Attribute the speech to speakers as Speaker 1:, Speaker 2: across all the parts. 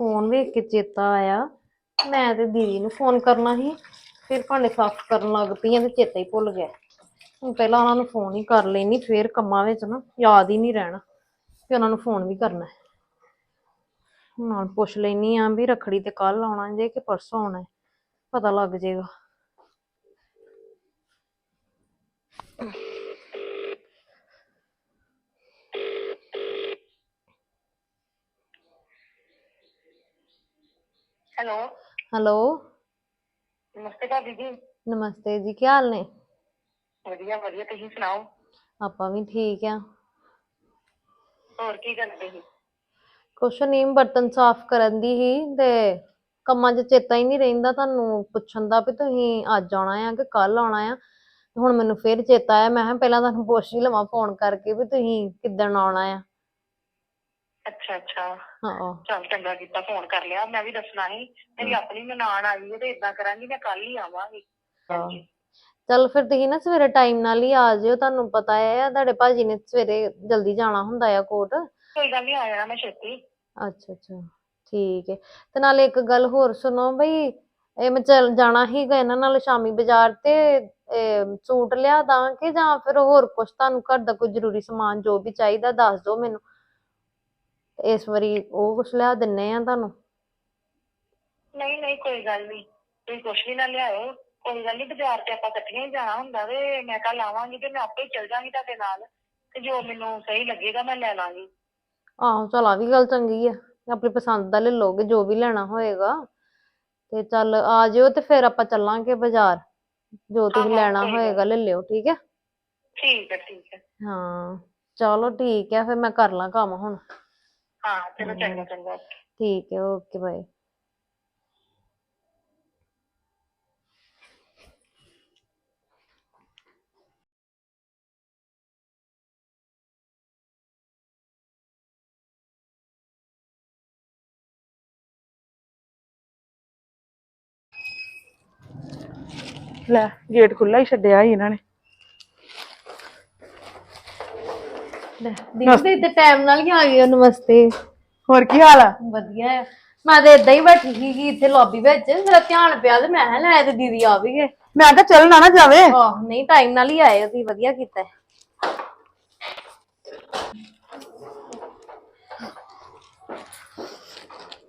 Speaker 1: Phone ਵੇਖ ਕੇ ਚੇਤਾ ਆਇਆ। ਮੈਂ ਤੇ ਦੀਦੀ ਨੂੰ ਫੋਨ ਕਰਨਾ ਸੀ, ਫਿਰ ਭਾਂਡੇ ਸਾਫ਼ ਕਰਨ ਲੱਗ ਪਈ ਆਂ ਤੇ ਚੇਤਾ ਹੀ ਭੁੱਲ ਗਿਆ। ਹੁਣ ਪਹਿਲਾਂ ਉਹਨਾਂ ਨੂੰ ਫੋਨ ਹੀ ਕਰ ਲੈਣੀ ਫਿਰ ਕੰਮਾਂ ਵਿੱਚ ਨਾ ਯਾਦ ਹੀ ਨਹੀਂ ਰਹਿਣਾ ਕਿ ਉਹਨਾਂ ਨੂੰ ਫੋਨ ਵੀ ਕਰਨਾ ਹੈ। ਨਾਲ ਪੁੱਛ ਲੈਣੀ ਆ ਵੀ ਰਖੜੀ ਤੇ ਕੱਲ ਆਉਣਾ ਜੇ ਕਿ ਪਰਸੋਂ ਆਉਣਾ ਹੈ, ਪਤਾ ਲੱਗ ਜਾਏਗਾ
Speaker 2: ਹੈਲੋ
Speaker 1: ਹੈਲੋ।
Speaker 2: ਨਮਸਤੇ ਭਾਬੀ ਜੀ।
Speaker 1: ਨਮਸਤੇ ਜੀ ਕੀ ਹਾਲ ਨੇ?
Speaker 2: ਵਧੀਆ ਵਧੀਆ। ਤੁਸੀਂ ਸੁਣਾਓ?
Speaker 1: ਆਪਾਂ ਵੀ ਠੀਕ ਆ।
Speaker 2: ਹੋਰ ਕੀ ਕਰਦੇ ਸੀ?
Speaker 1: ਕੁਛ ਨਹੀਂ ਬਰਤਨ ਸਾਫ਼ ਕਰਨ ਦੀ ਹੀ ਤੇ ਕੰਮਾਂ 'ਚ ਚੇਤਾ ਹੀ ਨਹੀਂ ਰਹਿੰਦਾ ਤੁਹਾਨੂੰ ਪੁੱਛਣ ਦਾ ਵੀ ਤੁਸੀਂ ਅੱਜ ਆਉਣਾ ਆ ਕਿ ਕੱਲ ਆਉਣਾ ਆ। ਹੁਣ ਮੈਨੂੰ ਫੇਰ ਚੇਤਾ ਆਇਆ ਮੈਂ ਕਿਹਾ ਪਹਿਲਾਂ ਤੁਹਾਨੂੰ ਪੁੱਛ ਹੀ ਲਵਾਂ ਫੋਨ ਕਰਕੇ ਵੀ ਤੁਸੀਂ ਕਿੱਦਣ ਆਉਣਾ ਆ।
Speaker 2: ਅੱਛਾ ਅੱਛਾ।
Speaker 1: ਹਾਂ
Speaker 2: ਚਲ ਚੰਗਾ ਕੀਤਾ ਫੋਨ ਕਰ ਲਿਆ। ਮੈਂ ਵੀ ਦੱਸਣਾ ਸੀ ਮੇਰੀ ਆਪਣੀ ਨਨਾਣ ਆਈ ਹੈ ਤੇ ਇਦਾਂ ਕਰਾਂਗੀ ਮੈਂ ਕੱਲ ਹੀ ਆਵਾਂਗੀ। ਹਾਂਜੀ
Speaker 1: ਚੱਲ ਫਿਰ ਤੁਸੀਂ ਨਾ ਸਵੇਰੇ ਟਾਈਮ ਨਾਲ ਹੀ ਆ ਜਿਓ ਤੁਹਾਨੂੰ ਪਤਾ ਹੈ ਤੁਹਾਡੇ ਭਾਜੀ ਨੇ ਸਵੇਰੇ ਜਲਦੀ ਜਾਣਾ ਹੁੰਦਾ ਆ ਕੋਰਟ
Speaker 2: ਕੋਈ ਗੱਲ ਨਹੀਂ ਆ ਜਾਣਾ ਮੈਂ ਛੇਤੀ।
Speaker 1: ਅੱਛਾ ਅੱਛਾ। ਠੀਕ ਹੈ ਤੇ ਨਾਲੇ ਇੱਕ ਗੱਲ ਹੋਰ ਸੁਣੋ ਬਈ ਇਹ ਮੈਂ ਚੱਲ ਜਾਣਾ ਹੀਗਾ ਇਹਨਾਂ ਨਾਲ ਸ਼ਾਮੀ ਬਾਜ਼ਾਰ ਤੇ ਇਹ, ਸੂਟ ਲਿਆ ਦਾਂ ਕਿ ਜਾਂ ਫਿਰ ਹੋਰ ਕੁਛ? ਤੁਹਾਨੂੰ ਘਰ ਦਾ ਕੋਈ ਜ਼ਰੂਰੀ ਸਮਾਨ ਜੋ ਵੀ ਚਾਹੀਦਾ ਦੱਸ ਦਿਓ ਮੈਨੂੰ। ਇਸ ਵਾਰੀ ਉਹ ਕੁਛ ਲਿਆ ਦਿੰਨੇ ਆ ਤੁਹਾਨੂੰ?
Speaker 2: ਨਹੀਂ ਨਹੀਂ ਕੋਈ ਗੱਲ ਨਹੀਂ। ਤੁਸੀਂ ਕੁਛ ਵੀ ਨਾ ਲਿਆਇਓ। ਕੋਈ ਗੱਲ ਨਹੀਂ ਬਾਜ਼ਾਰ ਤੇ ਆਪਾਂ ਇਕੱਠੀਆਂ ਹੀ ਜਾਣਾ ਹੁੰਦਾ ਤੇ ਮੈਂ ਕੱਲ ਆਵਾਂਗੀ ਤੇ ਮੈਂ ਆਪੇ ਹੀ ਚਲ ਤੁਹਾਡੇ ਨਾਲ। ਤੇ ਜੋ ਮੈਨੂੰ ਸਹੀ ਲੱਗੇਗਾ ਮੈਂ ਲੈ ਲਾਂਗੀ।
Speaker 1: ਆਹੋ ਚਲ ਆ ਵੀ ਗੱਲ ਚੰਗੀ ਆ। ਆਪਣੀ ਪਸੰਦ ਦਾ ਲੈ ਲਓਗੇ ਜੋ ਵੀ ਲੈਣਾ ਹੋਏਗਾ। ਤੇ ਚੱਲ ਆ ਜਿਓ ਤੇ ਫਿਰ ਆਪਾਂ ਚੱਲਾਂਗੇ ਬਾਜ਼ਾਰ। ਜੋ ਤੁਸੀਂ ਲੈਣਾ
Speaker 2: ਕੋਈ ਗੱਲ
Speaker 1: ਹੋਏਗਾ ਲੈ ਲਿਓ ਠੀਕ ਹੈ
Speaker 2: ਠੀਕ ਹੈ ਠੀਕ ਹੈ
Speaker 1: ਹਾਂ ਚਲੋ ਠੀਕ ਹੈ ਫਿਰ ਮੈਂ ਕਰ ਲਾਂ ਕੰਮ ਹੁਣ।
Speaker 2: ਹਾਂ ਚਲੋ ਚੰਗਾ ਚੰਗਾ।
Speaker 1: ਠੀਕ ਹੈ ਓਕੇ ਬਾਏ।
Speaker 3: ਲੈ ਗੇਟ ਖੁੱਲਾ ਹੀ ਛੱਡਿਆ ਸੀ ਇਹਨਾਂ ਨੇ।
Speaker 1: ਦੀਦੀ ਤੇ ਟਾਈਮ ਨਾਲ ਹੀ ਆ ਗਏ ਹੋ ਨਮਸਤੇ
Speaker 3: ਹੋਰ ਕੀ ਹਾਲ ਆ?
Speaker 1: ਵਧੀਆ ਹੈ ਮੈਂ ਤੇ ਇਦਾਂ ਹੀ ਬੈਠੀ ਸੀਗੀ ਇੱਥੇ ਲੌਬੀ ਵਿੱਚ ਮੇਰਾ ਧਿਆਨ ਪਿਆ ਤੇ ਮੈਂ ਕਿਹਾ ਲੈ ਤੇ ਦੀਦੀ ਆ ਵੀ ਗਏ।
Speaker 3: ਮੈਂ ਕਿਹਾ ਚੱਲ ਨਾ ਨਾ ਜਾਵੇ।
Speaker 1: ਆਹ ਨਹੀਂ ਟਾਈਮ ਨਾਲ ਹੀ ਆਏ ਹੋ ਤੁਸੀਂ ਵਧੀਆ ਕੀਤਾ। ਹੈ।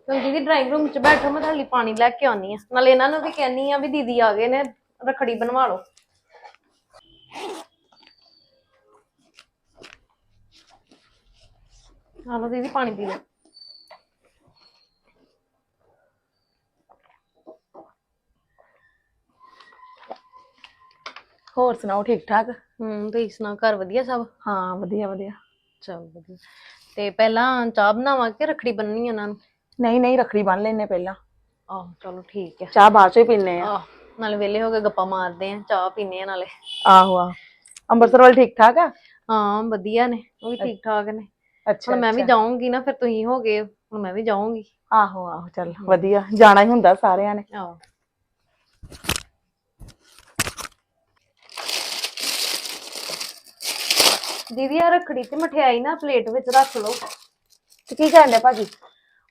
Speaker 1: ਚਲ ਦੀਦੀ ਡਰਾਈਂਗ ਰੂਮ ਚ ਬੈਠੋ ਮੈਂ ਤੁਹਾਡੇ ਲਈ ਪਾਣੀ ਲੈ ਕੇ ਆਉਣੀ ਆ ਨਾਲੇ ਇਹਨਾਂ ਨੂੰ ਵੀ ਕਹਿੰਨੀ ਆ ਵੀ ਦੀਦੀ ਆ ਗਏ ਨੇ ਰਖੜੀ ਬਣਵਾ ਲਓ। ਆ ਲਓ ਦੀਦੀ ਪਾਣੀ ਪੀ ਲਓ।
Speaker 3: ਹੋਰ ਸੁਣਾਓ ਠੀਕ ਠਾਕ?
Speaker 1: ਹੂੰ ਤੁਸੀਂ ਸੁਣਾ ਘਰ ਵਧੀਆ ਸਭ?
Speaker 3: ਹਾਂ ਵਧੀਆ ਵਧੀਆ।
Speaker 1: ਚਲ ਵਧੀਆ। ਤੇ ਪਹਿਲਾਂ ਚਾਹ ਬਣਾਵਾਂ ਕਿ ਰਖੜੀ ਬੰਨਣੀ ਉਹਨਾਂ ਨੂੰ?
Speaker 3: ਨਹੀਂ ਨਹੀਂ ਰਖੜੀ ਬੰਨ ਲੈਨੇ ਪਹਿਲਾਂ।
Speaker 1: ਆਹ ਚਲੋ ਠੀਕ ਹੈ
Speaker 3: ਚਾਹ ਬਾਅਦ ਚ ਹੀ ਪੀਨੇ ਆ
Speaker 1: ਆਹ ਨਾਲੇ ਵਿਹਲੇ ਹੋ ਕੇ ਗੱਪਾਂ ਮਾਰਦੇ ਆ ਚਾਹ ਪੀਨੇ ਆ ਨਾਲੇ।
Speaker 3: ਆਹੋ ਆਹੋ। ਅੰਮ੍ਰਿਤਸਰ ਵਾਲ ਠੀਕ ਠਾਕ ਆ?
Speaker 1: ਹਾਂ ਵਧੀਆ ਨੇ ਉਹ ਵੀ ਠੀਕ ਠਾਕ ਨੇ।
Speaker 3: ਅੱਛਾ
Speaker 1: ਹੁਣ ਮੈਂ ਵੀ
Speaker 3: ਅੱਛਾ।
Speaker 1: ਜਾਊਂਗੀ ਨਾ ਫਿਰ ਤੁਸੀਂ ਹੋ ਗਏ ਹੁਣ ਮੈਂ ਵੀ ਜਾਊਂਗੀ।
Speaker 3: ਆਹੋ ਆਹੋ ਚੱਲ ਵਧੀਆ। ਜਾਣਾ ਹੀ ਹੁੰਦਾ ਸਾਰਿਆਂ ਨੇ।
Speaker 1: ਆਹ। ਦੀਦੀ ਆ ਰੱਖੜੀ ਤੇ ਮਠਿਆਈ ਨਾ ਪਲੇਟ ਵਿੱਚ ਰੱਖ ਲਓ।
Speaker 3: ਤੇ ਕੀ ਕਰਨ ਡਿਆ ਭਾਜੀ?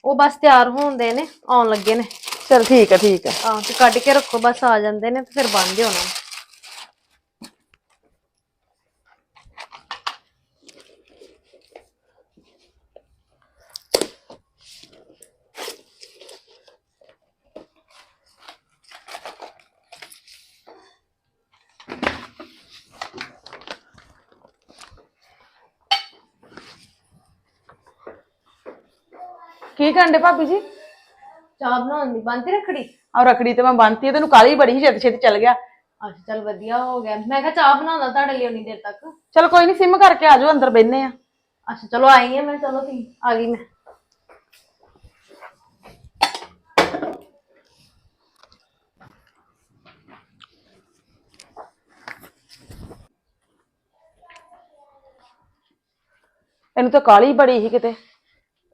Speaker 1: ਉਹ ਬਸ ਤਿਆਰ ਹੋਣਦੇ ਨੇ ਆਉਣ ਲੱਗੇ ਨੇ।
Speaker 3: ਚਲ ਠੀਕ ਆ ਠੀਕ ਆ।
Speaker 1: ਆਹ ਤੇ ਕੱਢ ਕੇ ਰੱਖੋ ਬਸ ਆ ਜਾਂਦੇ ਨੇ ਤੇ ਫਿਰ ਬੰਨ ਦਿਓ ਉਹਨਾਂ ਨੂੰ।
Speaker 3: ਕੀ ਕਰਨ ਡੇ ਭਾਬੀ ਜੀ?
Speaker 1: ਚਾਹ ਬਣਾਉਣ ਦੀ ਬੰਨਤੀ ਰੱਖੜੀ?
Speaker 3: ਆ ਰਖੜੀ ਤੇ ਮੈਂ ਬੰਨਤੀ ਆ, ਤੈਨੂੰ ਕਾਲੀ ਬੜੀ ਸੀ ਛੇਤੀ ਛੇਤੀ ਚੱਲ ਗਿਆ।
Speaker 1: ਅੱਛਾ ਚੱਲ ਵਧੀਆ ਹੋ ਗਿਆ। ਮੈਂ ਕਿਹਾ ਚਾਹ ਬਣਾਉਂਦਾ ਤੁਹਾਡੇ ਲਈ ਉਨੀ ਦੇਰ ਤੱਕ।
Speaker 3: ਚਲ ਕੋਈ ਨਹੀਂ ਸਿਮ ਕਰਕੇ ਆ ਜਾਓ ਅੰਦਰ ਬੈਠਨੇ ਆ।
Speaker 1: ਅੱਛਾ ਚਲੋ ਆਈ ਹਾਂ ਮੈਂ ਚਲੋ ਤੁਸੀਂ ਆ ਗਈ ਮੈਂ।
Speaker 3: ਇਹਨੂੰ ਤਾਂ ਕਾਲੀ ਬੜੀ ਸੀ ਕਿਤੇ।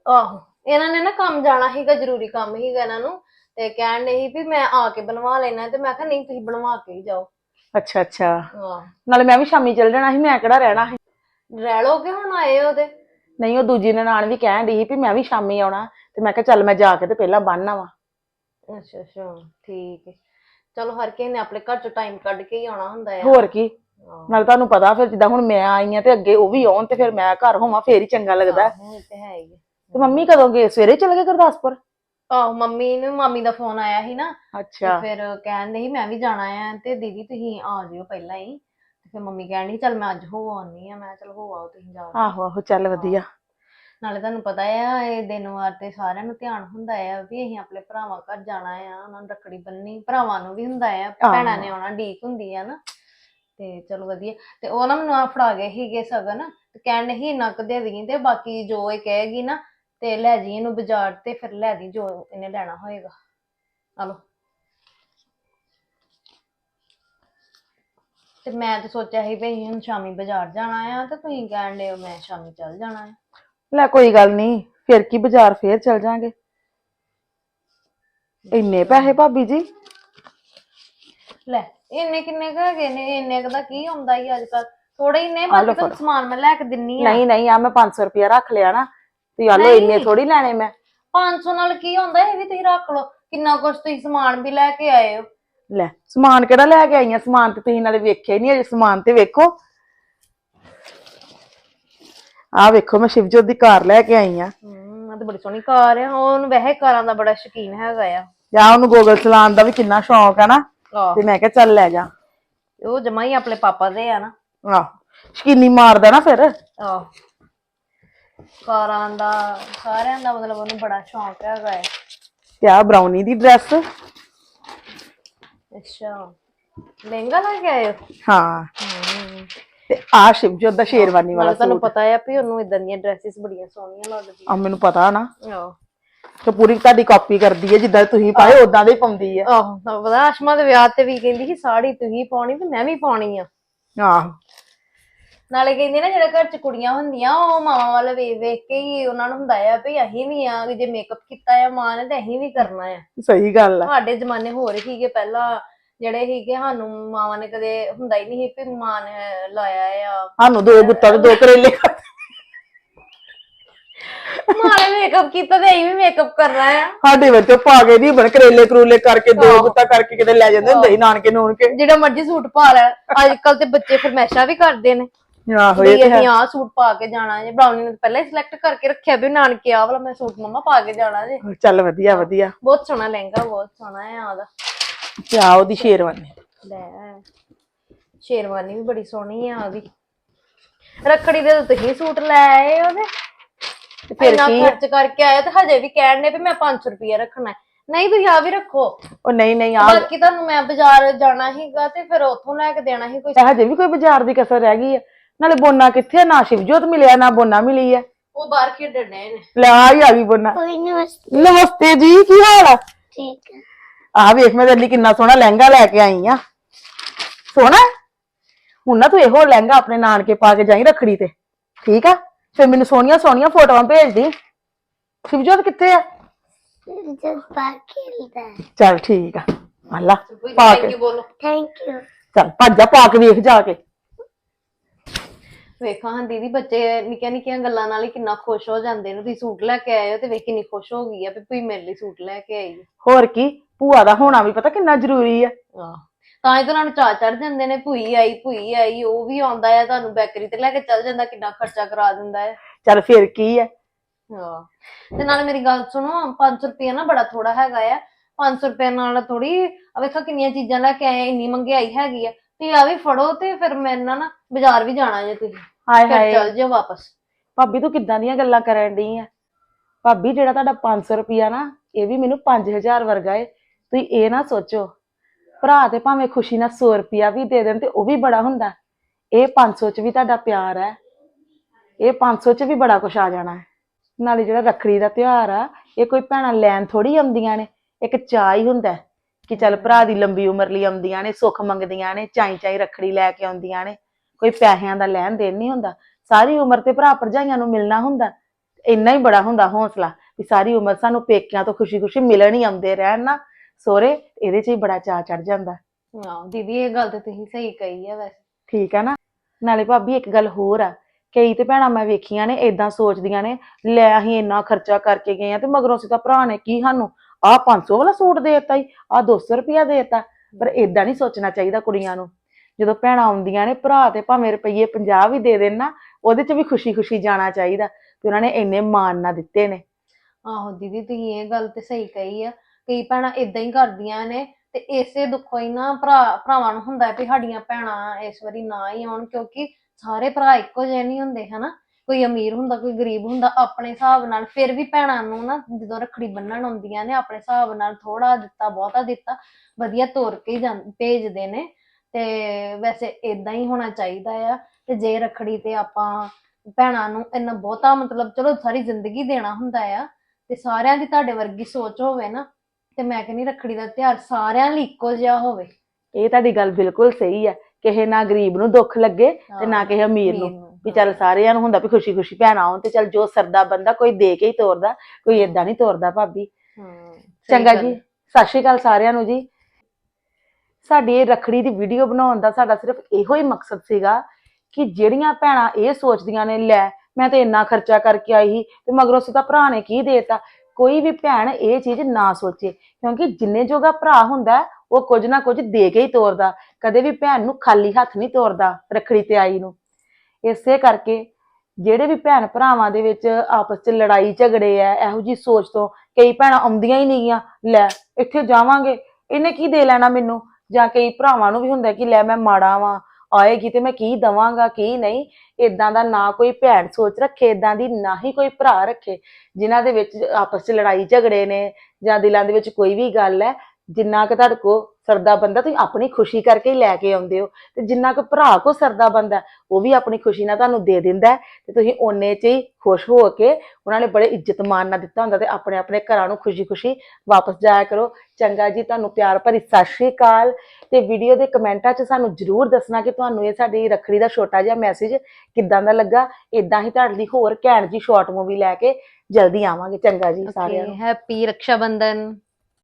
Speaker 1: ਆਹੋ। ਇਹਨਾਂ ਨੇ ਨਾ ਕੰਮ ਜਾਣਾ ਸੀਗਾ ਜ਼ਰੂਰੀ ਕੰਮ ਸੀਗਾ ਇਹਨਾਂ ਨੂੰ ਤੇ ਕਹਿਣ ਨਹੀਂ ਵੀ ਮੈਂ ਆ ਕੇ ਬਣਵਾ ਲੈਣਾ ਤੇ ਮੈਂ ਕਿਹਾ ਨਹੀਂ ਤੁਸੀਂ ਬਣਵਾ ਕੇ ਹੀ ਜਾਓ।
Speaker 3: ਅੱਛਾ ਅੱਛਾ।
Speaker 1: ਆਹ
Speaker 3: ਨਾਲੇ ਮੈਂ ਵੀ ਸ਼ਾਮੀ ਚੱਲ ਜਾਣਾ ਸੀ ਮੈਂ ਕਿਹੜਾ ਰਹਿਣਾ ਸੀ?
Speaker 1: ਰਹਿ ਲੋਗੇ ਹੁਣ ਆਏ ਉਹਦੇ
Speaker 3: ਨਹੀਂ ਉਹ ਦੂਜੀ ਨਨਾਣ ਵੀ ਕਹਿਣ ਡਈ ਸੀ ਵੀ ਮੈਂ ਵੀ ਸ਼ਾਮੀ ਆਉਣਾ ਤੇ ਮੈਂ ਕਿਹਾ ਚੱਲ ਮੈਂ ਜਾ ਕੇ ਤੇ ਪਹਿਲਾਂ ਬੰਨ੍ਹ ਆਵਾਂ।
Speaker 1: ਅੱਛਾ ਅੱਛਾ ਠੀਕ ਹੈ ਚਲੋ ਹਰ ਕਿਸੇ ਨੇ ਆਪਣੇ ਘਰ ਚ ਟਾਈਮ ਕੱਢ ਕੇ ਹੀ ਆਉਣਾ ਹੁੰਦਾ ਹੈ
Speaker 3: ਹੋਰ ਕੀ? ਨਾਲ ਤੁਹਾਨੂੰ ਪਤਾ ਫਿਰ ਜਿੱਦਾਂ ਹੁਣ ਮੈਂ ਆਈ ਆ ਤੇ ਅੱਗੇ ਉਹ ਵੀ ਆਉਣ ਤੇ ਫਿਰ ਮੈਂ ਘਰ ਹੋਵਾਂ ਫੇਰ ਹੀ ਚੰਗਾ ਲੱਗਦਾ।
Speaker 1: ਇਹ ਤੇ ਹੈ ਹੀ ਹੈ।
Speaker 3: ਤੇ ਮੰਮੀ ਕਦੋਂ ਗਏ? ਸਵੇਰੇ ਚਲੇ ਗਏ ਗੁਰਦਾਸਪੁਰ?
Speaker 1: ਆਹੋ ਮੰਮੀ ਨੂੰ ਮਾਮੀ ਦਾ ਫੋਨ ਆਇਆ ਸੀ ਨਾ। ਤੇ
Speaker 3: ਅੱਛਾ
Speaker 1: ਫਿਰ ਕਹਿਣ ਡਈ ਮੈਂ ਵੀ ਜਾਣਾ ਆ ਤੇ ਦੀਦੀ ਤੁਸੀਂ ਆ ਜਿਓ ਪਹਿਲਾਂ ਹੀ। ਤੇ ਫਿਰ ਮੰਮੀ ਕਹਿਣ ਡਈ ਚੱਲ ਮੈਂ ਅੱਜ ਹੋ ਆਉਣੀ ਆ। ਮੈਂ ਚੱਲ ਹੋ ਆਓ ਤੁਸੀਂ ਜਾ ਕੇ।
Speaker 3: ਆਹੋ ਆਹੋ ਚੱਲ ਵਧੀਆ।
Speaker 1: ਨਾਲੇ ਤੁਹਾਨੂੰ ਪਤਾ ਆ ਇਹ ਦਿਨ ਵਾਰ ਤੇ ਸਾਰਿਆਂ ਨੂੰ ਧਿਆਨ ਹੁੰਦਾ ਆ ਵੀ ਅਸੀਂ ਆਪਣੇ ਭਰਾਵਾਂ ਘਰ ਜਾਣਾ ਆ ਉਹਨਾਂ ਨੂੰ ਰੱਖੜੀ ਬੰਨਣੀ ਭਰਾਵਾਂ ਨੂੰ ਵੀ ਹੁੰਦਾ ਆ ਭੈਣਾਂ ਨੇ ਆਉਣਾ ਢੀਕ ਹੁੰਦੀ ਆ ਨਾ। ਤੇ ਚਲੋ ਵਧੀਆ। ਤੇ ਉਹ ਨਾ ਮੈਨੂੰ ਆ ਫੜਾ ਗਏ ਸੀਗੇ ਸਗਨ। ਤੇ ਕਹਿਣ ਨਹੀਂ ਇੰਨਾ ਕੁ ਦੇ ਦੇਈਂ ਤੇ ਬਾਕੀ ਜੋ ਇਹ ਕਹੇਗੀ ਨਾ ਤੇ ਲੈ ਜੀ ਇਹਨੂੰ ਬਾਜ਼ਾਰ ਤੇ ਫਿਰ ਲੈ ਦੀ ਜੋ ਇਹਨੇ ਲੈਣਾ ਹੋਏਗਾ। ਆ ਤੇ ਮੈਂ ਤੇ ਸੋਚਿਆ ਸੀ ਵੀ ਅਸੀਂ ਹੁਣ ਸ਼ਾਮੀ ਬਾਜ਼ਾਰ ਜਾਣਾ ਆ ਤੇ ਤੁਸੀਂ ਕਹਿਣ ਡਏ ਹੋ ਮੈਂ ਸ਼ਾਮੀ ਚੱਲ ਜਾਣਾ ਆ।
Speaker 3: ਲੈ ਕੋਈ ਗੱਲ ਨਹੀਂ ਫਿਰ ਕੀ ਬਾਜ਼ਾਰ ਫੇਰ ਚਲ ਜਾਾਂਗੇ। ਇੰਨੇ ਪੈਸੇ ਭਾਬੀ ਜੀ?
Speaker 1: ਲੈ ਇੰਨੇ ਕਿੰਨੇ ਕੁ ਹੈਗੇ ਨੇ? ਇੰਨੇ ਕੁ ਦਾ ਕੀ ਹੁੰਦਾ ਹੀ ਅੱਜ ਕੱਲ ਥੋੜੇ ਹੀ ਨੇ
Speaker 3: ਲਓ
Speaker 1: ਬਾਕੀ ਤੁਹਾਨੂੰ
Speaker 3: ਫੜੋ।
Speaker 1: ਸਮਾਨ ਮੈਂ ਲੈ ਕੇ ਦਿੰਨੀ ਆ।
Speaker 3: ਨਹੀਂ ਨਹੀਂ ਆ ਮੈਂ 500 ਰੁਪਇਆ ਰੱਖ ਲਿਆ ਨਾ। ਤੇ ਆ ਲੋ
Speaker 1: ਨਹੀਂ।
Speaker 3: ਇੰਨੇ ਥੋੜੀ ਲੈਣੇ ਮੈਂ।
Speaker 1: 500 ਨਾਲ ਕੀ ਹੁੰਦਾ ਇਹ ਵੀ ਤੁਸੀਂ ਰੱਖ ਲਓ। ਕਿੰਨਾ ਕੁਛ ਤੁਸੀਂ ਸਮਾਨ ਵੀ ਲੈ ਕੇ ਆਏ ਹੋ।
Speaker 3: ਲੈ ਸਮਾਨ ਕਿਹੜਾ ਲੈ ਕੇ ਆਈਆਂ ਸਮਾਨ ਤੇ ਤੁਸੀਂ ਨਾਲੇ ਵੇਖਿਆ ਹੀ ਨਹੀਂ ਅਜੇ ਸਮਾਨ ਤੇ ਵੇਖੋ। ਆ ਵੇਖੋ ਮੈਂ ਸ਼ਿਵਜੋਤ ਦੀ ਕਾਰ ਲੈ ਕੇ ਆਈ ਆ।
Speaker 1: ਹੂੰ ਇਹ ਤਾਂ ਬੜੀ ਸੋਹਣੀ ਕਾਰ ਆ। ਉਹਨੂੰ ਵੈਸੇ ਕਾਰਾਂ ਦਾ ਬੜਾ ਸ਼ੌਕੀਨ ਹੈਗਾ ਆ।
Speaker 3: ਜਾਂ ਉਹਨੂੰ ਗੋਗਲ ਚਲਾਉਣ ਦਾ ਵੀ ਕਿੰਨਾ ਸ਼ੌਂਕ ਹੈ ਨਾ।
Speaker 1: ਆਹ।
Speaker 3: ਤੇ ਮੈਂ ਕਿਹਾ ਚੱਲ ਲੈ ਜਾ।
Speaker 1: ਉਹ ਜਮਾ ਹੀ ਆਪਣੇ ਪਾਪਾ ਦੇ ਆ ਨਾ।
Speaker 3: ਆਹ ਸ਼ਕੀਨੀ ਮਾਰਦਾ ਨਾ ਫਿਰ।
Speaker 1: ਆਹ। ਕਾਰਾਂ ਦਾ ਸਾਰਿਆਂ ਦਾ ਮਤਲਬ ਉਹਨੂੰ ਬੜਾ ਸ਼ੌਂਕ ਹੈਗਾ ਆ
Speaker 3: ਤੇ ਆ ਦੀ ਡਰੈਸ
Speaker 1: ਅੱਛਾ। ਲਹਿੰਗਾ ਲੈ ਕੇ ਆਏ ਹੋ?
Speaker 3: ਹਾਂ।
Speaker 1: ਹੂੰ।
Speaker 3: ਤੇ ਆ ਸ਼ਿਵਜੋਤ ਦਾ ਸ਼ੇਰਵਾਨੀ ਵਾਲਾ
Speaker 1: ਨਾਲੇ ਤੁਹਾਨੂੰ ਪਤਾ ਆ ਵੀ ਉਹਨੂੰ ਇਦਾਂ ਦੀਆਂ ਡਰੈਸਿਸ ਬੜੀਆਂ ਸੋਹਣੀਆਂ ਲੱਗਦੀਆਂ।
Speaker 3: ਆ ਮੈਨੂੰ ਪਤਾ ਨਾ।
Speaker 1: ਆਹੋ।
Speaker 3: ਤੇ ਪੂਰੀ ਤੁਹਾਡੀ ਕਾਪੀ ਕਰਦੀ ਹੈ ਜਿੱਦਾਂ ਤੁਸੀਂ ਪਾਏ ਉਦਾਂ ਦੇ ਹੀ ਪਾਉਂਦੀ ਹੈ।
Speaker 1: ਆਹੋ। ਤੁਹਾਨੂੰ ਪਤਾ ਆਸ਼ਮਾ ਦੇ ਵਿਆਹ ਤੇ ਵੀ ਕਹਿੰਦੀ ਸੀ ਸਾੜੀ ਤੁਸੀਂ ਪਾਉਣੀ ਤੇ ਮੈਂ ਵੀ ਪਾਉਣੀ ਆ।
Speaker 3: ਆਹ।
Speaker 1: ਨਾਲੇ ਕਹਿੰਦੀ ਨਾ ਜਿਹੜੇ ਘਰ ਚ ਕੁੜੀਆਂ ਹੁੰਦੀਆਂ ਉਹ ਮਾਵਾਂ ਵੱਲ ਵੇਖ ਵੇਖ ਕੇ ਹੀ ਉਹਨਾਂ ਨੂੰ ਹੁੰਦਾ ਆ ਵੀ ਅਸੀਂ ਵੀ ਆ ਵੀ ਜੇ ਮੇਕਅਪ ਕੀਤਾ ਆ ਮਾਂ ਨੇ ਤੇ ਅਸੀਂ ਵੀ ਕਰਨਾ ਆ।
Speaker 3: ਸਹੀ ਗੱਲ ਹੈ
Speaker 1: ਸਾਡੇ ਜ਼ਮਾਨੇ ਹੋਰ ਸੀਗੇ ਪਹਿਲਾਂ ਜਿਹੜੇ ਸੀਗੇ ਸਾਨੂੰ ਮਾਵਾਂ ਨੇ ਕਦੇ ਹੁੰਦਾ ਹੀ ਨਹੀਂ ਸੀ ਵੀ ਮਾਂ ਨੇ ਲਾਇਆ ਆ।
Speaker 3: ਸਾਨੂੰ ਦੋ ਗੁੱਤਾਂ ਤੇ ਦੋ ਕਰੇਲੇ
Speaker 1: ਮਾਂ ਨੇ ਮੇਕਅਪ ਕੀਤਾ ਤੇ ਅਸੀਂ ਵੀ ਮੇਕਅਪ ਕਰਨਾ ਆ।
Speaker 3: ਸਾਡੇ ਵਿੱਚ ਪਾ ਕੇ ਨਹੀਂ ਬਣ ਕਰੇਲੇ ਕਰੂਲੇ ਕਰਕੇ ਦੋ ਗੁੱਤਾਂ ਕਰਕੇ ਕਿਤੇ ਲੈ ਜਾਂਦੇ ਹੁੰਦੇ ਸੀ ਨਾਨਕੇ ਨੂਨਕੇ।
Speaker 1: ਜਿਹੜਾ ਮਰਜ਼ੀ ਸੂਟ ਪਾ ਲੈ। ਅੱਜ ਕੱਲ ਤੇ ਬੱਚੇ ਫਰਮੈਸ਼ਾਂ ਵੀ ਕਰਦੇ ਨੇ।
Speaker 3: ਆਹੋ
Speaker 1: ਵੀ
Speaker 3: ਇਹ ਤੇ ਹੈ।
Speaker 1: ਅਸੀਂ ਆਹ ਸੂਟ ਪਾ ਕੇ ਜਾਣਾ ਜੇ ਬਰਾਉਨੀ ਨੇ ਤਾਂ ਪਹਿਲਾਂ ਹੀ ਸਿਲੈਕਟ ਕਰਕੇ ਰੱਖਿਆ ਵੀ ਨਾਨਕੇ ਆਹ ਵਾਲਾ ਮੈਂ ਸੂਟ ਮੰਮਾ ਪਾ ਕੇ ਜਾਣਾ ਜੇ।
Speaker 3: ਚੱਲ ਵਧੀਆ ਵਧੀਆ।
Speaker 1: ਬਹੁਤ ਸੋਹਣਾ ਲਹਿੰਗਾ ਬਹੁਤ ਸੋਹਣਾ ਹੈ ਉਹਦਾ
Speaker 3: ਤੇ ਆ ਉਹਦੀ ਸ਼ੇਰਵਾਨੀ।
Speaker 1: ਲੈ ਸ਼ੇਰਵਾਨੀ ਵੀ ਬੜੀ ਸੋਹਣੀ ਆ ਉਹਦੀ ਰੱਖੜੀ ਦੇ ਤਾਂ ਤੁਸੀਂ ਸੂਟ ਲੈ ਆਏ ਉਹਦੇ।
Speaker 3: ਤੇ ਫਿਰ
Speaker 1: ਇੰਨਾ
Speaker 3: ਕੀ?
Speaker 1: ਖਰਚ ਕਰਕੇ ਆਏ ਤੇ ਹਜੇ ਵੀ ਕਹਿਣ ਨੇ ਵੀ ਮੈਂ 500 ਰੁਪਇਆ ਰੱਖਣਾ ਹੈ। ਨਹੀਂ ਤੁਸੀਂ ਆ ਵੀ ਰੱਖੋ।
Speaker 3: ਉਹ ਨਹੀਂ ਨਹੀਂ ਆ
Speaker 1: ਬਾਕੀ ਤੁਹਾਨੂੰ ਮੈਂ ਬਾਜ਼ਾਰ ਜਾਣਾ ਸੀਗਾ ਤੇ ਫਿਰ ਉੱਥੋਂ ਲੈ ਕੇ ਦੇਣਾ ਸੀ ਕੋਈ
Speaker 3: ਹਜੇ ਵੀ ਕੋਈ ਬਾਜ਼ਾਰ ਦੀ ਕਸਰ ਰਹਿ ਗਈ ਹੈ। ਨਾਲੇ ਬੋਨਾ ਕਿੱਥੇ ਆ? ਨਾ ਸ਼ਿਵਜੋਤ ਮਿਲਿਆ ਨਾ ਬੋਨਾ ਮਿਲੀ ਹੈ
Speaker 1: ਉਹ ਬਾਹਰ ਖੇਡਣ ਡਏ ਨੇ।
Speaker 3: ਲੈ ਆ ਹੀ ਆ ਗਈ ਬੋਨਾ।
Speaker 4: ਕੋਈ ਨਮਸਤੇ।
Speaker 3: ਨਮਸਤੇ ਜੀ ਕੀ ਹਾਲ ਆ?
Speaker 4: ਠੀਕ ਹੈ
Speaker 3: ਆ ਵੇਖ ਮੈਂ ਤੇਰੇ ਲਈ ਕਿੰਨਾ ਸੋਹਣਾ ਲਹਿੰਗਾ ਲੈ ਕੇ ਆਈ ਆ। ਸੋਹਣਾ? ਹੈ? ਹੁਣ ਨਾ ਤੂੰ ਇਹੋ ਲਹਿੰਗਾ ਆਪਣੇ ਨਾਨਕੇ ਪਾ ਕੇ ਜਾਈ ਰੱਖੜੀ ਤੇ। ਠੀਕ ਆ? ਫਿਰ ਮੈਨੂੰ ਸੋਹਣੀਆਂ ਸੋਹਣੀਆਂ ਫੋਟੋਆਂ ਭੇਜ ਦੀ। ਸ਼ਿਵਜੋਤ ਕਿੱਥੇ ਆ?
Speaker 4: ਜਦ ਬਾਹਰ ਖੇਲਦਾ ਹੈ।
Speaker 3: ਚੱਲ ਠੀਕ ਆ।
Speaker 1: ਕੋਈ
Speaker 3: ਪਾ ਕੇ।
Speaker 4: ਥੈਂਕ ਯੂ
Speaker 3: ਚੱਲ ਭੱਜ ਜਾ ਪਾ ਕੇ ਵੇਖ ਜਾ ਕੇ।
Speaker 1: ਵੇਖਾਂ ਹਾਂ ਦੀਦੀ ਬੱਚੇ ਨਿੱਕੀਆਂ ਨਿੱਕੀਆਂ ਗੱਲਾਂ ਨਾਲ ਹੀ ਕਿੰਨਾ ਖੁਸ਼ ਹੋ ਜਾਂਦੇ ਨੇ। ਤੁਸੀਂ ਸੂਟ ਲੈ ਕੇ ਆਏ ਹੋ ਤੇ ਵੇਖ ਕਿੰਨੀ ਖੁਸ਼ ਹੋ ਗਈ ਆ ਵੀ ਭਈ ਮੇਰੇ ਲਈ ਸੂਟ ਲੈ ਕੇ ਆਈ
Speaker 3: ਹੋਰ ਕੀ ਭੂਆ ਦਾ ਹੋਣਾ ਵੀ ਪਤਾ ਕਿੰਨਾ ਜ਼ਰੂਰੀ ਆ।
Speaker 1: ਤਾਂ ਹੀ ਤਾਂ ਉਹਨਾਂ ਨੂੰ ਚਾਅ ਚੜ ਜਾਂਦੇ ਨੇ ਭੂਈ ਆਈ ਭੂਈ ਆਈ ਉਹ ਵੀ ਆਉਂਦਾ ਆ ਤੁਹਾਨੂੰ ਬੈਕਰੀ ਤੇ ਲੈ ਕੇ ਚੱਲ ਜਾਂਦਾ ਕਿੰਨਾ ਖਰਚਾ ਕਰਾ ਦਿੰਦਾ ਹੈ
Speaker 3: ਚੱਲ ਫਿਰ ਕੀ ਆ?
Speaker 1: ਹਾਂ ਤੇ ਨਾਲ ਮੇਰੀ ਗੱਲ ਸੁਣੋ 500 ਰੁਪਏ ਨਾ ਬੜਾ ਥੋੜਾ ਹੈਗਾ ਆ। 500 ਰੁਪਏ ਨਾਲ ਥੋੜੀ ਵੇਖਾ ਕਿੰਨੀਆਂ ਚੀਜ਼ਾਂ ਲੈ ਕੇ ਆਏ ਇੰਨੀ ਮਹਿੰਗਾਈ ਹੈਗੀ ਆ। ਤੇ ਆ ਵੀ ਫੜੋ ਤੇ ਫਿਰ ਮੇਰੇ ਨਾਲ ਨਾ ਬਾਜ਼ਾਰ ਵੀ ਜਾਣਾ ਜੇ ਤੁਸੀਂ।
Speaker 3: ਹਾਏ
Speaker 1: ਫਿਰ
Speaker 3: ਹਾਏ।
Speaker 1: ਚੱਲ ਜਿਓ ਵਾਪਸ।
Speaker 3: ਭਾਬੀ ਤੂੰ ਕਿੱਦਾਂ ਦੀਆਂ ਗੱਲਾਂ ਕਰਨ ਡਈ ਆ? ਭਾਬੀ ਜਿਹੜਾ ਤੁਹਾਡਾ 500 ਰੁਪਿਆ ਨਾ ਇਹ ਵੀ ਮੈਨੂੰ 5000 ਵਰਗਾ ਏ। ਤੁਸੀਂ ਇਹ ਨਾ ਸੋਚੋ ਭਰਾ ਤੇ ਭਾਵੇਂ ਖੁਸ਼ੀ ਨਾਲ 100 ਰੁਪਿਆ ਵੀ ਦੇ ਦੇਣ ਤੇ ਉਹ ਵੀ ਬੜਾ ਹੁੰਦਾ। ਇਹ 500 ਚ ਵੀ ਤੁਹਾਡਾ ਪਿਆਰ ਹੈ। ਇਹ 500 ਚ ਵੀ ਬੜਾ ਕੁਛ ਆ ਜਾਣਾ ਹੈ। ਨਾਲੇ ਜਿਹੜਾ ਰੱਖੜੀ ਦਾ ਤਿਉਹਾਰ ਆ ਇਹ ਕੋਈ ਭੈਣਾਂ ਲੈਣ ਥੋੜੀ ਆਉਂਦੀਆਂ ਨੇ। ਇੱਕ ਚਾਅ ਹੀ ਹੁੰਦਾ ਹੈ। ਕਿ ਚੱਲ ਭਰਾ ਦੀ ਲੰਬੀ ਉਮਰ ਲਈ ਆਉਂਦੀਆਂ ਨੇ ਸੁੱਖ ਮੰਗਦੀਆਂ ਨੇ ਚਾਈ ਚਾਈ ਰੱਖੜੀ ਲੈ ਕੇ ਆਉਂਦੀਆਂ ਨੇ। ਕੋਈ ਪੈਸਿਆਂ ਦਾ ਲੈਣ ਦੇਣ ਨਹੀਂ ਹੁੰਦਾ। ਸਾਰੀ ਉਮਰ ਤੇ ਭਰਾ ਭਰਜਾਈਆਂ ਨੂੰ ਮਿਲਣਾ ਹੁੰਦਾ। ਇੰਨਾ ਹੀ ਬੜਾ ਹੁੰਦਾ ਹੌਸਲਾ ਵੀ ਸਾਰੀ ਉਮਰ ਸਾਨੂੰ ਪੇਕਿਆਂ ਤੋਂ ਖੁਸ਼ੀ-ਖੁਸ਼ੀ ਮਿਲਣ ਹੀ ਆਉਂਦੇ ਰਹਿਣ ਨਾ। ਸੋਰੇ ਇਹਦੇ 'ਚ ਹੀ ਬੜਾ ਚਾਅ ਚੜ ਜਾਂਦਾ।
Speaker 1: ਹਾਂ ਦੀਦੀ ਇਹ ਗੱਲ ਤੇ ਤੁਸੀਂ ਸਹੀ ਕਹੀ ਆ ਵੈਸੇ।
Speaker 3: ਠੀਕ ਆ ਨਾ? ਨਾਲੇ ਭਾਬੀ ਇੱਕ ਗੱਲ ਹੋਰ ਆ। ਕਈ ਤੇ ਭੈਣਾਂ ਮੈਂ ਵੇਖੀਆਂ ਨੇ ਏਦਾਂ ਸੋਚਦੀਆਂ ਨੇ ਲੈ ਅਸੀਂ ਇੰਨਾ ਖਰਚਾ ਕਰਕੇ ਗਏ ਆ ਤੇ ਮਗਰੋਂ ਸਿੱਧਾ ਭਰਾ ਨੇ ਕੀ ਸਾਨੂੰ ਆਹ 500 ਵਾਲਾ ਸੂਟ ਦੇ ਦਿੱਤਾ ਈ ਆਹ 200 ਰੁਪਿਆ ਦੇਤਾ। ਪਰ ਏਦਾਂ ਨਹੀਂ ਸੋਚਣਾ ਚਾਹੀਦਾ ਕੁੜੀਆਂ ਨੂੰ। ਜਦੋਂ ਭੈਣਾਂ ਆਉਂਦੀਆਂ ਨੇ, ਭਰਾ ਤੇ ਭਾਵੇਂ ਰੁਪਈਏ 50 ਵੀ ਦੇ ਦੇਣ ਨਾ, ਉਹਦੇ 'ਚ ਵੀ ਖੁਸ਼ੀ-ਖੁਸ਼ੀ ਜਾਣਾ ਚਾਹੀਦਾ ਵੀ ਉਹਨਾਂ ਨੇ ਇੰਨੇ ਮਾਣ ਨਾ ਦਿੱਤੇ ਨੇ।
Speaker 1: ਆਹੋ ਦੀਦੀ, ਤੁਸੀਂ ਇਹ ਗੱਲ ਤੇ ਸਹੀ ਕਹੀ ਆ। ਕਈ ਭੈਣਾਂ ਇਦਾਂ ਹੀ ਕਰਦੀਆਂ ਨੇ ਤੇ ਇਸੇ ਦੁੱਖੋਂ ਹੀ ਨਾ ਭਰਾ, ਭਰਾਵਾਂ ਨੂੰ ਹੁੰਦਾ ਵੀ ਸਾਡੀਆਂ ਭੈਣਾਂ ਇਸ ਵਾਰੀ ਨਾ ਹੀ ਆਉਣ ਕਿਉਂਕਿ ਸਾਰੇ ਭਰਾ ਇੱਕੋ ਜਿਹੇ ਨਹੀਂ ਹੁੰਦੇ, ਹਨਾ? ਕੋਈ ਅਮੀਰ ਹੁੰਦਾ ਕੋਈ ਗਰੀਬ ਹੁੰਦਾ ਆਪਣੇ ਹਿਸਾਬ ਨਾਲ ਫਿਰ ਵੀ ਭੈਣਾਂ ਨੂੰ ਨਾ ਜਦੋਂ ਰੱਖੜੀ ਬੰਨਣ ਆਉਂਦੀਆਂ ਨੇ ਆਪਣੇ ਹਿਸਾਬ ਨਾਲ ਥੋੜਾ ਦਿੱਤਾ ਬਹੁਤਾ ਦਿੱਤਾ ਵਧੀਆ ਤੋਰ ਕੇ ਭੇਜਦੇ ਨੇ। ਤੇ ਵੈਸੇ ਇਦਾਂ ਹੀ ਹੋਣਾ ਚਾਹੀਦਾ ਆ। ਤੇ ਜੇ ਰੱਖੜੀ ਤੇ ਆਪਾਂ ਭੈਣਾਂ ਨੂੰ ਇੰਨਾ ਬਹੁਤਾ ਮਤਲਬ ਚਲੋ ਸਾਰੀ ਜ਼ਿੰਦਗੀ ਦੇਣਾ ਹੁੰਦਾ ਆ ਤੇ ਸਾਰਿਆਂ ਦੀ ਤੁਹਾਡੇ ਵਰਗੀ ਸੋਚ ਹੋਵੇ ਨਾ ਤੇ ਮੈਂ ਕਹਿੰਦੀ ਰੱਖੜੀ ਦਾ ਤਿਉਹਾਰ ਸਾਰਿਆਂ ਲਈ ਇੱਕੋ ਜਿਹਾ ਹੋਵੇ।
Speaker 3: ਇਹ ਤੁਹਾਡੀ ਗੱਲ ਬਿਲਕੁਲ ਸਹੀ ਹੈ ਕਿਸੇ ਨਾ ਗਰੀਬ ਨੂੰ ਦੁੱਖ ਲੱਗੇ ਤੇ ਨਾ ਕਿਸੇ ਅਮੀਰ ਨੂੰ। ਵੀ ਚੱਲ ਸਾਰਿਆਂ ਨੂੰ ਹੁੰਦਾ ਵੀ ਖੁਸ਼ੀ ਖੁਸ਼ੀ ਭੈਣਾਂ ਆਉਣ ਤੇ ਚੱਲ ਜੋ ਸਰਦਾ ਬੰਦਾ ਕੋਈ ਦੇ ਕੇ ਹੀ ਤੋਰਦਾ ਕੋਈ ਏਦਾਂ ਨਹੀਂ ਤੋਰਦਾ ਭਾਬੀ। ਚੰਗਾ ਜੀ। ਸਤਿ ਸ਼੍ਰੀ ਅਕਾਲ ਸਾਰਿਆਂ ਨੂੰ ਜੀ। ਸਾਡੀ ਇਹ ਰੱਖੜੀ ਦੀ ਵੀਡੀਓ ਬਣਾਉਣ ਦਾ ਸਾਡਾ ਸਿਰਫ ਇਹੋ ਹੀ ਮਕਸਦ ਸੀਗਾ ਕਿ ਜਿਹੜੀਆਂ ਭੈਣਾਂ ਇਹ ਸੋਚਦੀਆਂ ਨੇ ਲੈ ਮੈਂ ਤੇ ਇੰਨਾ ਖਰਚਾ ਕਰਕੇ ਆਈ ਸੀ ਤੇ ਮਗਰੋਂ ਸਿੱਧਾ ਭਰਾ ਨੇ ਕੀ ਦੇਤਾ? ਕੋਈ ਵੀ ਭੈਣ ਇਹ ਚੀਜ਼ ਨਾ ਸੋਚੇ ਕਿਉਂਕਿ ਜਿੰਨੇ ਜੋਗਾ ਭਰਾ ਹੁੰਦਾ ਉਹ ਕੁਝ ਨਾ ਕੁਝ ਦੇ ਕੇ ਹੀ ਤੋਰਦਾ। ਕਦੇ ਵੀ ਭੈਣ ਨੂੰ ਖਾਲੀ ਹੱਥ ਨਹੀਂ ਤੋਰਦਾ ਰੱਖੜੀ ਤੇ ਆਈ ਨੂੰ। ਇਸੇ ਕਰਕੇ ਜਿਹੜੇ ਵੀ ਭੈਣ ਭਰਾਵਾਂ ਦੇ ਵਿੱਚ ਆਪਸ 'ਚ ਲੜਾਈ ਝਗੜੇ ਆ, ਇਹੋ ਜੀ ਸੋਚ ਤੋਂ ਕਈ ਭੈਣਾਂ ਆਉਂਦੀਆਂ ਹੀ ਨਹੀਂ ਗੀਆਂ, ਲੈ ਇੱਥੇ ਜਾਵਾਂਗੇ, ਇਹਨੇ ਕੀ ਦੇ ਲੈਣਾ ਮੈਨੂੰ? ਜਾਂ ਕਈ ਭਰਾਵਾਂ ਨੂੰ ਵੀ ਹੁੰਦਾ ਕਿ ਲੈ ਮੈਂ ਮਾੜਾ ਵਾਂ, ਆਏਗੀ ਤੇ ਮੈਂ ਕੀ ਦਵਾਂਗਾ, ਕੀ ਨਹੀਂ? ਇਦਾਂ ਦਾ ਨਾ ਕੋਈ ਭੈਣ ਸੋਚ ਰੱਖੇ ਇਦਾਂ ਦੀ ਨਾ ਹੀ ਕੋਈ ਭਰਾ ਰੱਖੇ, ਜਿਨ੍ਹਾਂ ਦੇ ਵਿੱਚ ਆਪਸ 'ਚ ਲੜਾਈ ਝਗੜੇ ਨੇ ਜਾਂ ਦਿਲਾਂ ਦੇ ਵਿੱਚ ਕੋਈ ਵੀ ਗੱਲ ਹੈ ਜਿੰਨਾ ਕਿ ਤੁਹਾਡੇ ਕੋ ਸਰਦਾ ਬੰਦਾ ਤੁਸੀਂ ਆਪਣੀ ਖੁਸ਼ੀ ਕਰਕੇ ਹੀ ਲੈ ਕੇ ਆਉਂਦੇ ਹੋ। ਤੇ ਜਿੰਨਾ ਕੁ ਭਰਾ ਕੋ ਸਰਦਾ ਬੰਦਾ ਉਹ ਵੀ ਆਪਣੀ ਖੁਸ਼ੀ ਨਾਲ ਤੁਹਾਨੂੰ ਦੇ ਦਿੰਦਾ ਤੇ ਤੁਸੀਂ ਓਨੇ 'ਚ ਹੀ ਖੁਸ਼ ਹੋ ਕੇ ਉਹਨਾਂ ਨੇ ਬੜੇ ਇੱਜ਼ਤ ਮਾਣ ਨਾਲ ਦਿੱਤਾ ਹੁੰਦਾ ਤੇ ਆਪਣੇ ਆਪਣੇ ਘਰਾਂ ਨੂੰ ਖੁਸ਼ੀ-ਖੁਸ਼ੀ ਵਾਪਸ ਜਾਇਆ ਕਰੋ। ਚੰਗਾ ਜੀ ਤੁਹਾਨੂੰ ਪਿਆਰ ਭਰੀ ਸਤਿ ਸ਼੍ਰੀ ਅਕਾਲ। ਤੇ ਵੀਡੀਓ ਦੇ ਕਮੈਂਟਾਂ 'ਚ ਸਾਨੂੰ ਜਰੂਰ ਦੱਸਣਾ ਕਿ ਤੁਹਾਨੂੰ ਇਹ ਸਾਡੀ ਰੱਖੜੀ ਦਾ ਛੋਟਾ ਜਿਹਾ ਮੈਸੇਜ ਕਿੱਦਾਂ ਦਾ ਲੱਗਾ। ਇਦਾਂ ਹੀ ਤੁਹਾਡੇ ਲਈ ਹੋਰ ਘੈਂਟ ਜੀ ਸ਼ਾਰਟ ਮੂਵੀ ਲੈ ਕੇ ਜਲਦੀ ਆਵਾਂਗੇ। ਚੰਗਾ ਜੀ ਸਾਰਿਆਂ ਨੂੰ।
Speaker 1: ਹੈਪੀ ਰਕਸ਼ਾ ਬੰਧਨ।